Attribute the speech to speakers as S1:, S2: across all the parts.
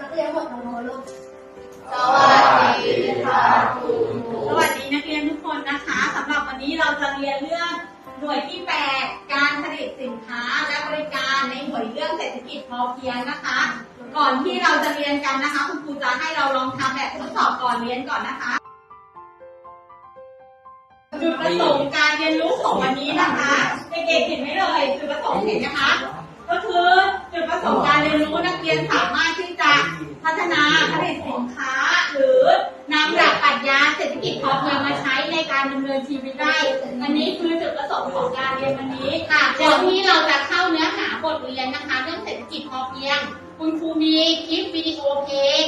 S1: นักเรียนหมดโนลูก
S2: สวัสดีค่ะคุณครู
S3: สวัสดีนักเรียนทุกคนนะคะสำหรับวันนี้เราจะเรียนเรื่องหน่วยที่ 8 การผลิตสินค้าและบริการในหน่วยเรื่องเศรษฐกิจพอเพียงนะคะ ก่อนที่เราจะเรียนกันนะคะ คุณครูจะให้เราลองทำแบบทดสอบก่อนเรียนก่อนนะคะจุดประสงค์การเรียนรู้ของวันนี้นะคะเด็กๆเห็นไหมเลยจุดประสงค์เห็นนะคะ ก็คือจุดประสงค์การเรียนรู้นักเรียนสามารถที่จะ พัฒนาผลิตสินค้า หรือนำหลักปรัชญาเศรษฐกิจพอเพียงมาใช้ในการดำเนินชีวิตได้ อันนี้คือจุดประสงค์ของการเรียนวันนี้ค่ะเดี๋ยวที่เราจะเข้าเนื้อหาบทเรียนนะคะ เรื่องเศรษฐกิจพอเพียง คุณครูมีคลิปวิดีโอเพลง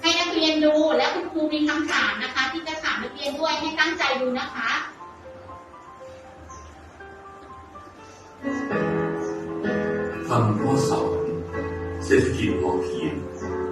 S3: ให้นักเรียนดูและคุณครูมีคำถามนะคะ ที่จะถามนักเรียนด้วยให้ตั้งใจดูนะคะ
S4: ฟังพ่อสอนเศรษฐกิจพอเพียง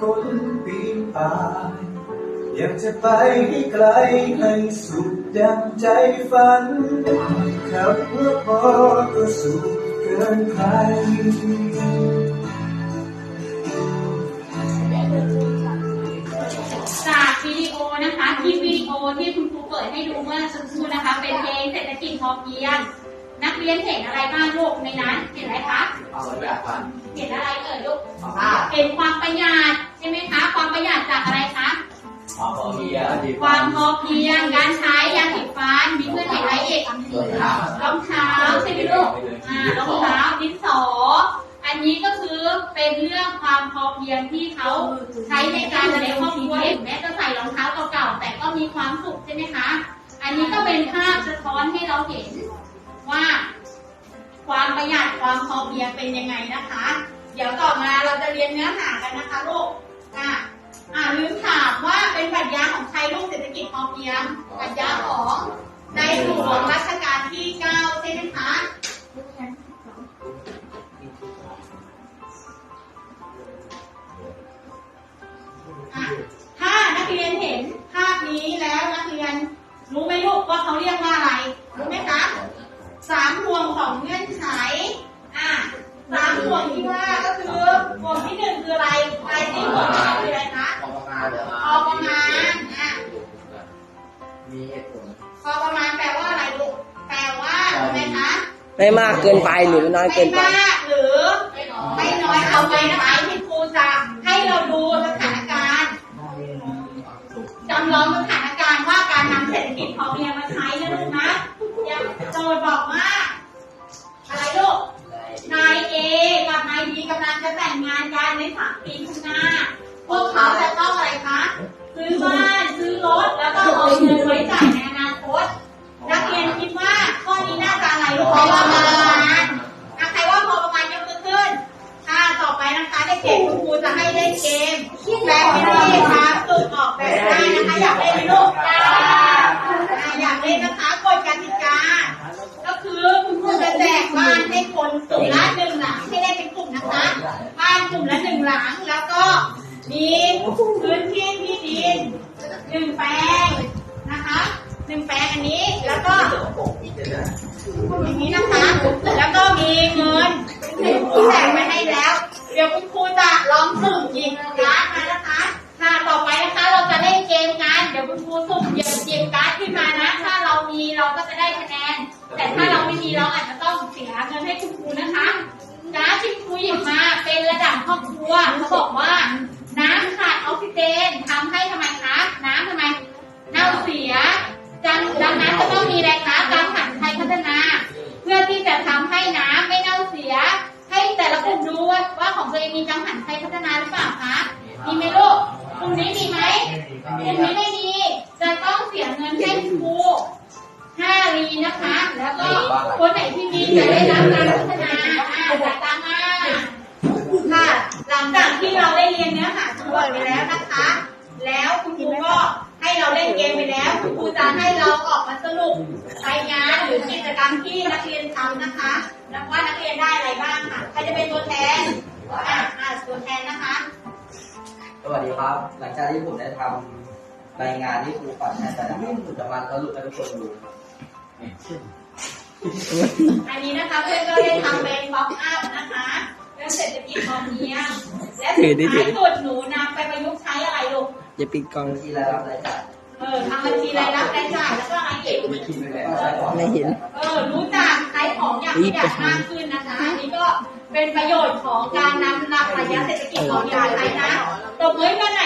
S5: คนปีนป่ายอยากจะไปให้ไกลให้สุดดังใจฝันขับรถพอก็สุดเกินใคร
S3: จากวิดีโอนะคะคลิปวิดีโอที่คุณครูเปิดให้ดูเมื่อสักครู่นะคะ เป็นเพลงเศรษฐกิจพอเพียง นักเรียนเห็นอะไรบ้างลูกในนั้นเห็นอะไรคะ
S2: เอาแบบพัน
S3: เห็นอะไรเอ่ยลูก
S2: เอาผ้า
S3: เห็นความประหยัด ประหยัดจากอะไรคะ
S2: เอาพอเพียง
S3: ความพอเพียงการใช้ยาสีฟันมีเพื่อนเห็นอะไรอีก
S2: รองเท้าร
S3: องเท้าใช่ไหมลูกอ่ารองเท้าดินสอ อันนี้ก็คือเป็นเรื่องความพอเพียงที่เขาใช้ในการในครอบครัวถึงแม้จะใส่รองเท้าเก่าๆแต่ก็มีความสุขใช่ไหมคะ อันนี้ก็เป็นภาพสะท้อนให้เราเห็นว่า ความประหยัดความพอเพียงเป็นยังไงนะคะ เดี๋ยวต่อมาเราจะเรียนเนื้อหากันนะคะลูกอะ อ่าลืมถามว่าเป็นปรัชญาของใครลูกเศรษฐกิจพอเพียงปรัชญาของในหลวงรัชกาลที่เก้าใช่ไหมคะอะถ้านักเรียนเห็นภาพนี้แล้วนักเรียนรู้ไหมลูกว่าเขาเรียกว่าอะไรรู้ไหมคะสามห่วงของเงื่อนไขอะสามห่วงที่ว่าก็คือ ไม่มาก
S6: เกินไปหรือน้อยเกินไป
S3: ไม่มากหรือไม่น้อยเอาไว้นะคะที่ครูจะให้เราดูสถานการณ์จำลองสถานการณ์ว่าการนำเศรษฐกิจพอเพียงมาใช้นะลูกนะอย่างโจทย์บอกว่าอะไรลูกนายเอกับนายบีกำลังจะแต่งงานกันในสามปีข้างหน้า พวกเขาจะต้องอะไรคะซื้อบ้านซื้อรถแล้วก็เอาเงินไว้จ่าย อยากเล่นไหมลูกอะอยากเล่นนะคะกฎกติกา ก็คือคุณครูจะแจกบ้านให้คนกลุ่มละหนึ่งหลังให้ได้เป็นกลุ่มนะคะ บ้านกลุ่มละหนึ่งหลังแล้วก็มีพื้นที่ที่ดินหนึ่งแปลงนะคะหนึ่งแปลงอันนี้แล้วก็อย่างนี้นะคะ แล้วก็มีเงินที่ครูแจกไปให้แล้ว เดี๋ยวคุณครูจะลองสุ่มหยิบการ์ดมานะคะ ครอบครัวเขาบอกว่า น้ำขาดออกซิเจนทำให้ทำไมคะ น้ำทำไมเน่าเสียดังดังนั้นจะต้องมีแรงน้ำตามผันไทยพัฒนา เพื่อที่จะทำให้น้ำไม่เน่าเสีย ให้แต่ละคนรู้ว่าของตัวเองมีกังหันไทยพัฒนาหรือเปล่าคะมีไหมลูก
S6: กลุ่ม
S3: นี้มีไหมกลุ่มนี้ไม่มี จะต้องเสียเงินให้ครูห้ารีนะคะ แล้วก็คนไหนที่มีจะได้รับการพัฒนาอ่าจากตามมา ค่ะ หลังจากที่เราได้เรียนเนื้อหาทั้งหมดไปแล้วนะคะ แล้วคุณครูก็ให้เราเล่นเกมไปแล้ว คุณครูจะให้เราออกมาสรุปรายงานหรือกิจกรรมที่นักเรียนทำนะคะแล้วว่านักเรียนได้อะไรบ้างค่ะ ใครจะเป็นตัวแทนอ่าอ่าตัวแทนนะคะ
S2: สวัสดีครับ หลังจากที่ผมได้ทำรายงานที่ครูปัดให้ไปนะครับผมจะมาสรุปให้ทุกคนดู
S3: อันนี้นะคะเพื่อนก็ได้ทำเป็นบ็อกอัพนะคะ เรื่องเศรษฐกิจพอเพียงและสุดท้ายสุดหนูนำไปประยุกต์ใช้อะไรลูก
S6: อย่าปิดกล้อง
S2: ที่รายรับรายจ่าย
S3: เออทำบัญชีรายรับรายจ่ายแล้วก็อะไรอีก
S2: ก็ใช้ของ
S6: ไม่เห็น
S3: เออรู้จักใช้ของอย่างประหยัดมากขึ้นนะคะอันนี้ก็เป็นประโยชน์ของการนำหลักปรัชญาเศรษฐกิจพอเพียงมาใช้นะตบมือกันห